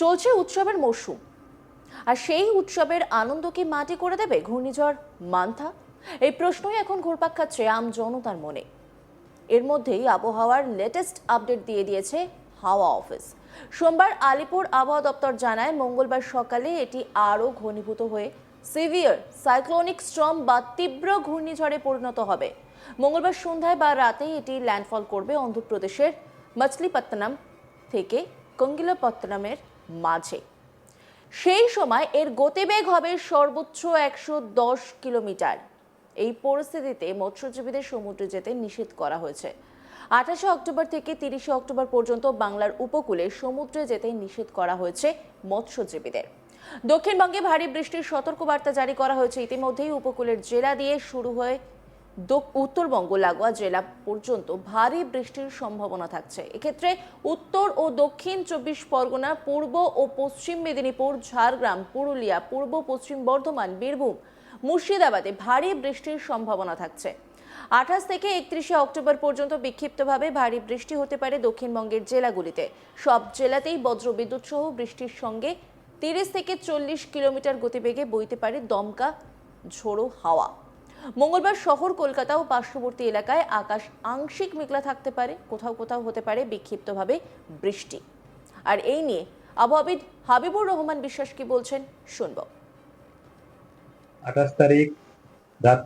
চলছে উৎসবের মরশুম। আর সেই উৎসবের আনন্দ কি মাটি করে দেবে ঘূর্ণিঝড় মান্থা? এই প্রশ্নই এখন ঘুরপাক খাচ্ছে আম জনতার মনে। এর মধ্যেই আবহাওয়ার লেটেস্ট আপডেট দিয়ে দিয়েছে হাওয়া অফিস। সোমবার আলিপুর আবহাওয়া দপ্তর জানায়, মঙ্গলবার সকালে এটি আরও ঘনীভূত হয়ে সিভিয়ার সাইক্লোনিক স্ট্রম বা তীব্র ঘূর্ণিঝড়ে পরিণত হবে। মঙ্গলবার সন্ধ্যায় বা রাতে এটি ল্যান্ডফল করবে অন্ধ্রপ্রদেশের মছলিপত্তনম থেকে কঙ্গিলাপত্তনমের মাঝে। সেই সময় এর গতিবেগ হবে সর্বোচ্চ একশো দশ কিলোমিটার। এই পরিস্থিতিতে মৎস্যজীবীদের সমুদ্রে যেতে নিষেধ করা হয়েছে। আঠাশে অক্টোবর থেকে তিরিশে অক্টোবর পর্যন্ত বাংলার উপকূলে সমুদ্রে যেতে নিষেধ করা হয়েছে মৎস্যজীবীদের। দক্ষিণবঙ্গে ভারী বৃষ্টির সতর্কবার্তা জারি করা হয়েছে। ইতিমধ্যেই উপকূলের জেলা দিয়ে শুরু হয়ে উত্তরবঙ্গ লাগোয়া জেলা পর্যন্ত ভারী বৃষ্টির সম্ভাবনা থাকছে। এক্ষেত্রে উত্তর ও দক্ষিণ চব্বিশ পরগনা, পূর্ব ও পশ্চিম মেদিনীপুর, ঝাড়গ্রাম, পুরুলিয়া, পূর্ব পশ্চিম বর্ধমান, বীরভূম, মুর্শিদাবাদে ভারী বৃষ্টির সম্ভাবনা থাকছে। আঠাশ থেকে একত্রিশে অক্টোবর পর্যন্ত বিক্ষিপ্তভাবে ভারী বৃষ্টি হতে পারে দক্ষিণবঙ্গের জেলাগুলিতে। সব জেলাতেই বজ্রবিদ্যুৎ সহ বৃষ্টির সঙ্গে তিরিশ থেকে চল্লিশ কিলোমিটার গতিবেগে বইতে পারে দমকা, ঝোড়ো হাওয়া। মঙ্গলবার শহর, কলকাতা ও পার্শ্ববর্তী এলাকায় আকাশ আংশিক মেঘলা থাকতে পারে, কোথাও কোথাও হতে পারে বিক্ষিপ্তভাবে বৃষ্টি। আর এই নিয়ে আবহাওয়াবিদ হাবিবুর রহমান বিশ্বাস কি বলছেন, শুনব। আঠাশ তারিখ রাত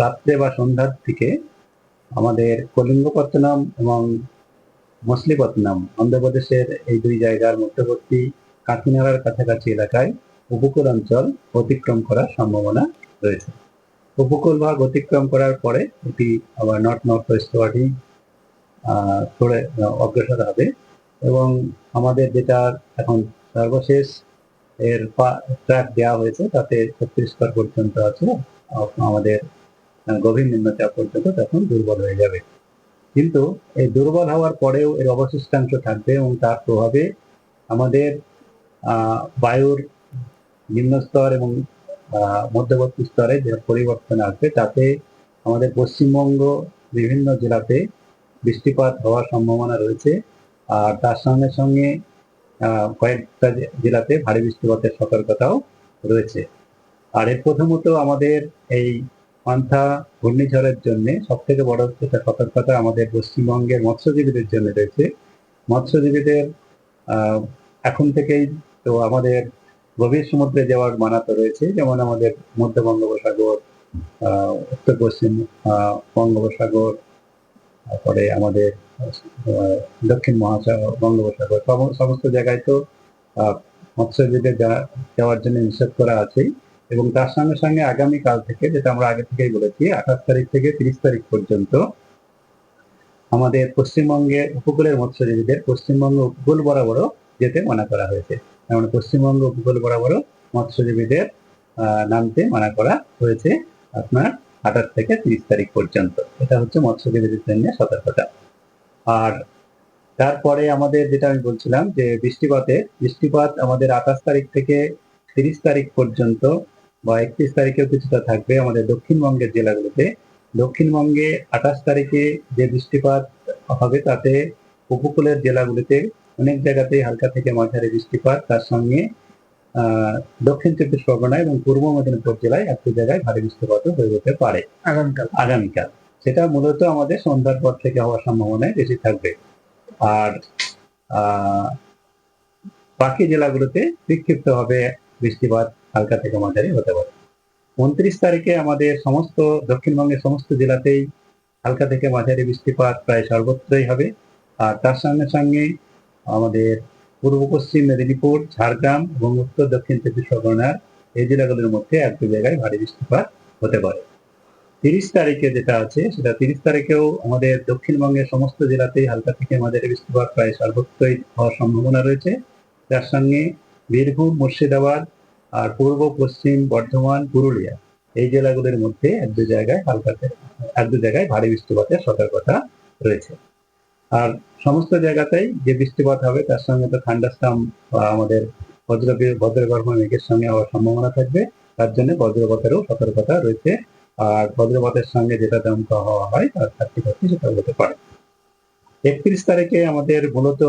রাত্রে বা সন্ধ্যার দিকে আমাদের কলিঙ্গপত্তনম এবং মছলিপত্তনম অন্ধ্রপ্রদেশের এই দুই জায়গার মধ্যবর্তী কাকিনাড়ার কাছাকাছি এলাকায় উপকূল অঞ্চল অতিক্রম করার সম্ভাবনা রয়েছে। উপকূল ভাগ অতিক্রম করার পরে এটি আবার নর্থ নর্থ ওয়েস্ট ওয়ার্ডই সরে অগ্রসর হবে। এবং আমাদের যেটা এখন সর্বশেষ এর ট্র্যাক দেওয়া হয়েছে, তাতে ছত্রিশ স্তর পর্যন্ত আছে। আমাদের গভীর নিম্নচাপ পর্যন্ত তখন দুর্বল হয়ে যাবে। কিন্তু এই দুর্বল হওয়ার পরেও এর অবশিষ্টাংশ থাকবে এবং তার প্রভাবে আমাদের বায়ুর নিম্নস্তর এবং মধ্যবর্তী স্তরে যে পরিবর্তন আসবে তাতে আমাদের পশ্চিমবঙ্গ বিভিন্ন জেলাতে বৃষ্টিপাত হওয়ার সম্ভাবনা রয়েছে। আর তার সঙ্গে সঙ্গে কয়েকটা জেলাতে ভারী বৃষ্টিপাতের সতর্কতাও রয়েছে। আর এর প্রথমত আমাদের এই পান্থা ঘূর্ণিঝড়ের জন্য সব থেকে বড় যেটা সতর্কতা আমাদের পশ্চিমবঙ্গের মৎস্যজীবীদের জন্য রয়েছে। মৎস্যজীবীদের এখন থেকেই তো আমাদের গভীর সমুদ্রে যাওয়ার মানাতে রয়েছে, যেমন আমাদের মধ্য বঙ্গোপসাগর উত্তর পশ্চিম বঙ্গোপসাগর, তারপরে আমাদের দক্ষিণ মহাসাগর বঙ্গোপসাগর সমস্ত জায়গায় তো মৎস্যজীবীদের যাওয়ার জন্য নিষেধ করা আছেই এবং তার সঙ্গে সঙ্গে আগামী কাল থেকে, যেটা আমরা আগে থেকেই বলেছি, আঠাশ তারিখ থেকে তিরিশ তারিখ পর্যন্ত আমাদের পশ্চিমবঙ্গের উপকূলের মৎস্যজীবীদের পশ্চিমবঙ্গ উপকূল বরাবরও যেতে মানা করা হয়েছে। যেমন পশ্চিমবঙ্গ উপকূল বরাবর মৎস্যজীবীদের নামতে মানা করা হয়েছে আপনার আঠাশ থেকে তিরিশ তারিখ পর্যন্ত। এটা হচ্ছে মৎস্যজীবীদের জন্য সতর্কতা। আর তারপরে আমাদের যেটা আমি বলছিলাম যে বৃষ্টিপাতে, বৃষ্টিপাত আমাদের আঠাশ তারিখ থেকে তিরিশ তারিখ পর্যন্ত বা একত্রিশ তারিখেও কিছুটা থাকবে আমাদের দক্ষিণবঙ্গের জেলাগুলোতে। দক্ষিণবঙ্গে আঠাশ তারিখে যে বৃষ্টিপাত হবে তাতে উপকূলের জেলাগুলিতে অনেক জায়গাতেই হালকা থেকে মাঝারি বৃষ্টিপাত তার সঙ্গে আহ দক্ষিণ চব্বিশ পরগনা এবং পূর্ব মেদিনীপুর জেলায় একটু জায়গায় ভারী বৃষ্টিপাতও হয়ে যেতে পারে। আগামীকাল। আগামীকাল। সেটা মূলত আমাদের সন্ধ্যার পর থেকে হওয়ার সম্ভাবনায় বেশি থাকবে। আর বাকি জেলাগুলোতে বিক্ষিপ্ত হবে বৃষ্টিপাত হালকা থেকে মাঝারি হতে পারে। উনত্রিশ তারিখে আমাদের সমস্ত দক্ষিণবঙ্গের সমস্ত জেলাতেই হালকা থেকে মাঝারি বৃষ্টিপাত প্রায় সর্বত্রই হবে। আর তার সঙ্গে সঙ্গে আমাদের পূর্ব পশ্চিম মেদিনীপুর, ঝাড়গ্রাম এবং উত্তর দক্ষিণ চব্বিশ পরগনার এই জেলাগুলোর মধ্যে এক দু জায়গায় ভারী বৃষ্টিপাত হতে পারে। তিরিশ তারিখে যেটা আছে, সেটা তিরিশ তারিখেও আমাদের দক্ষিণবঙ্গের সমস্ত জেলাতেই হালকা থেকে মাঝারি বৃষ্টিপাত প্রায় সর্বত্রই হওয়ার সম্ভাবনা রয়েছে। যার সঙ্গে বীরভূম, মুর্শিদাবাদ আর পূর্ব পশ্চিম বর্ধমান, পুরুলিয়া এই জেলাগুলির মধ্যে এক দু জায়গায় হালকা এক দু জায়গায় ভারী বৃষ্টিপাতের সতর্কতা রয়েছে। আর সমস্ত জায়গাতেই যে বৃষ্টিপাত হবে, তার সঙ্গে তো ঠান্ডাস্টাম বা আমাদের বজ্র বজ্রগর্ভ মেঘের সঙ্গে হওয়ার সম্ভাবনা থাকবে, তার জন্য বজ্রপাতেরও সতর্কতা রয়েছে। আর বজ্রপাতের সঙ্গে যেটা দমকা হওয়া হয়, তার থার্টি পার্সেন্ট সেটা হতে পারে। একত্রিশ তারিখে আমাদের মূলত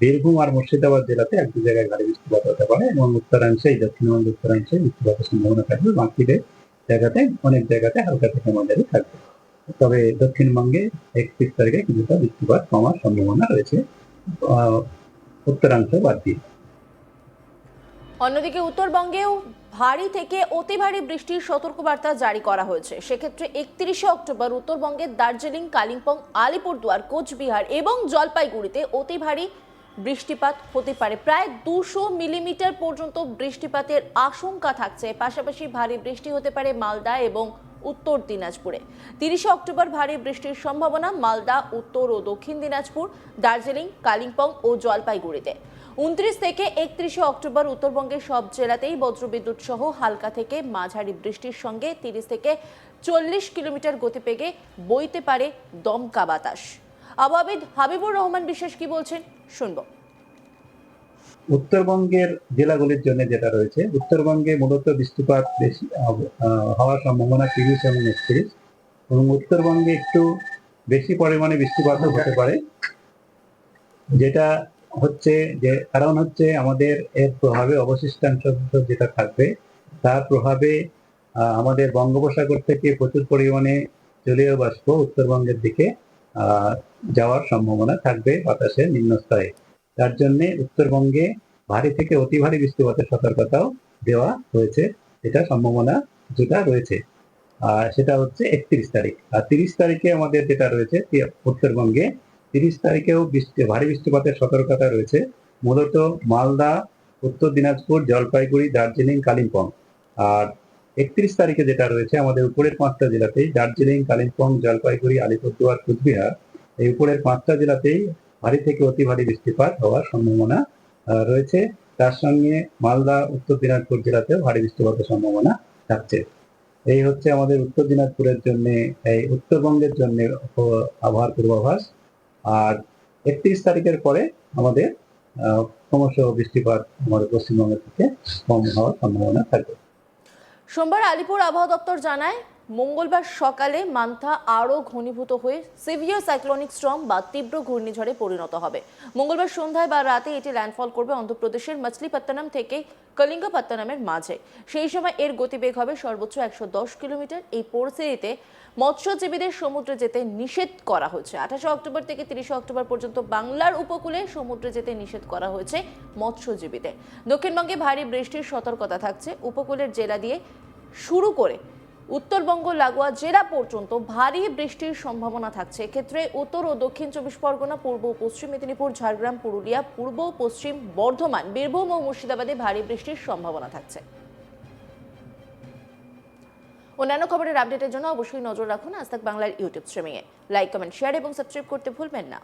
বীরভূম আর মুর্শিদাবাদ জেলাতে এক দু জায়গায় ভারী বৃষ্টিপাত হতে পারে এবং উত্তরাংশে দক্ষিণবঙ্গ উত্তরাংশে বৃষ্টিপাতের সম্ভাবনা থাকবে। বাকিদের জায়গাতে, অনেক জায়গাতে হালকা থেকে মাঝারি থাকবে। তবে দক্ষিণবঙ্গে একত্রিশ তারিখে কিছুটা বৃষ্টিপাত কমার সম্ভাবনা রয়েছে। উত্তরাংশ বাদ দিয়ে। অন্যদিকে উত্তরবঙ্গেও ভারী থেকে অতি ভারী বৃষ্টির সতর্কবার্তা জারি করা হয়েছে। সেক্ষেত্রে একত্রিশে অক্টোবর উত্তরবঙ্গের দার্জিলিং, কালিম্পং, আলিপুরদুয়ার, কোচবিহার এবং জলপাইগুড়িতে অতি ভারী বৃষ্টিপাত হতে পারে। প্রায় দুশো মিলিমিটার পর্যন্ত বৃষ্টিপাতের আশঙ্কা থাকছে। পাশাপাশি ভারী বৃষ্টি হতে পারে মালদা এবং উত্তর দিনাজপুরে। তিরিশে অক্টোবর ভারী বৃষ্টির সম্ভাবনা, মালদা, উত্তর ও দক্ষিণ দিনাজপুর, দার্জিলিং, কালিম্পং ও জলপাইগুড়িতে। উনত্রিশ থেকে একত্রিশে অক্টোবর উত্তরবঙ্গের সব জেলাতেই বজ্রবিদ্যুৎ সহ হালকা থেকে মাঝারি বৃষ্টির সঙ্গে তিরিশ থেকে চল্লিশ কিলোমিটার গতিবেগে বইতে পারে দমকা বাতাস। আবহাওয়াবিদ হাবিবুর রহমান বিশ্বাস কি বলছেন? শুনব। উত্তরবঙ্গের জেলাগুলির জন্য যেটা রয়েছে, উত্তরবঙ্গে মূলত বৃষ্টিপাত বেশি হওয়ার সম্ভাবনা তিরিশ এবং একত্রিশ এবং উত্তরবঙ্গে একটু বেশি পরিমাণে বৃষ্টিপাত হতে পারে। যেটা হচ্ছে যে, কারণ হচ্ছে আমাদের এর প্রভাবে অবশিষ্টাংশ যেটা থাকবে, তার প্রভাবে আমাদের বঙ্গোপসাগর থেকে প্রচুর পরিমাণে জলীয় বাষ্প উত্তরবঙ্গের দিকে যাওয়ার সম্ভাবনা থাকবে বাতাসের নিম্নস্তরে তার জন্য উত্তরবঙ্গে ভারী থেকে অতি ভারী বৃষ্টিপাতের সতর্কতাও দেওয়া হয়েছে। এটা সম্ভাবনা যেটা রয়েছে। আর সেটা হচ্ছে একত্রিশ তারিখ। আর তিরিশ তারিখে আমাদের যেটা রয়েছে উত্তরবঙ্গে তিরিশ তারিখেও বৃষ্টি, ভারী বৃষ্টিপাতের সতর্কতা রয়েছে। মূলত মালদা, উত্তর দিনাজপুর, জলপাইগুড়ি, দার্জিলিং, কালিম্পং। আর একত্রিশ তারিখে যেটা রয়েছে, আমাদের উপরের পাঁচটা জেলাতেই, দার্জিলিং, কালিম্পং, জলপাইগুড়ি, আলিপুরদুয়ার, কুচবিহার, এই উপরের পাঁচটা জেলাতেই ভারী থেকে অতি ভারী বৃষ্টিপাত হওয়ার সম্ভাবনা রয়েছে। তার সঙ্গে মালদা, উত্তর দিনাজপুর জেলাতেও ভারী বৃষ্টিপাতের সম্ভাবনা থাকছে। এই হচ্ছে আমাদের উত্তর দিনাজপুরের জন্য, এই উত্তরবঙ্গের জন্য আবহাওয়ার পূর্বাভাস। আর একত্রিশ তারিখের পরে আমাদের ক্রমশ বৃষ্টিপাত আমাদের পশ্চিমবঙ্গের থেকে কম হওয়ার সম্ভাবনা থাকবে। সোমবার আলিপুর আবহাওয়া দপ্তর জানায় মঙ্গলবার সকালে মান্থা আরও ঘনীভূত হয়ে সিভিয়ার সাইক্লোনিক স্টর্ম বা তীব্র ঘূর্ণিঝড়ে পরিণত হবে। মঙ্গলবার সন্ধ্যায় বা রাতে এটি ল্যান্ডফল করবে অন্ধ্রপ্রদেশের মাছলিপত্তনম থেকে কলিঙ্গপত্তনমের মাঝে। সেই সময় এর গতিবেগ হবে সর্বোচ্চ একশো দশ কিলোমিটার। এই পরিস্থিতিতে মৎস্যজীবীদের সমুদ্রে যেতে নিষেধ করা হয়েছে। আঠাশে অক্টোবর থেকে তিরিশে অক্টোবর পর্যন্ত বাংলার উপকূলে সমুদ্রে যেতে নিষেধ করা হয়েছে মৎস্যজীবীদের। দক্ষিণবঙ্গে ভারী বৃষ্টির সতর্কতা থাকছে। উপকূলের জেলা দিয়ে শুরু করে উত্তরবঙ্গ, লাগোয়া জেলা পর্যন্ত ভারী বৃষ্টির সম্ভাবনা থাকছে। এক্ষেত্রে উত্তর ও দক্ষিণ চব্বিশ পরগনা, পূর্ব পশ্চিম মেদিনীপুর, ঝাড়গ্রাম, পুরুলিয়া, পূর্ব পশ্চিম বর্ধমান, বীরভূম ও মুর্শিদাবাদে ভারী বৃষ্টির সম্ভাবনা থাকছে। অন্যান্য খবরের আপডেটের জন্য অবশ্যই নজর রাখুন আজ বাংলার ইউটিউব স্ট্রিমিংয়ে। লাইক, কমেন্ট, শেয়ার এবং সাবস্ক্রাইব করতে ভুলবেন না।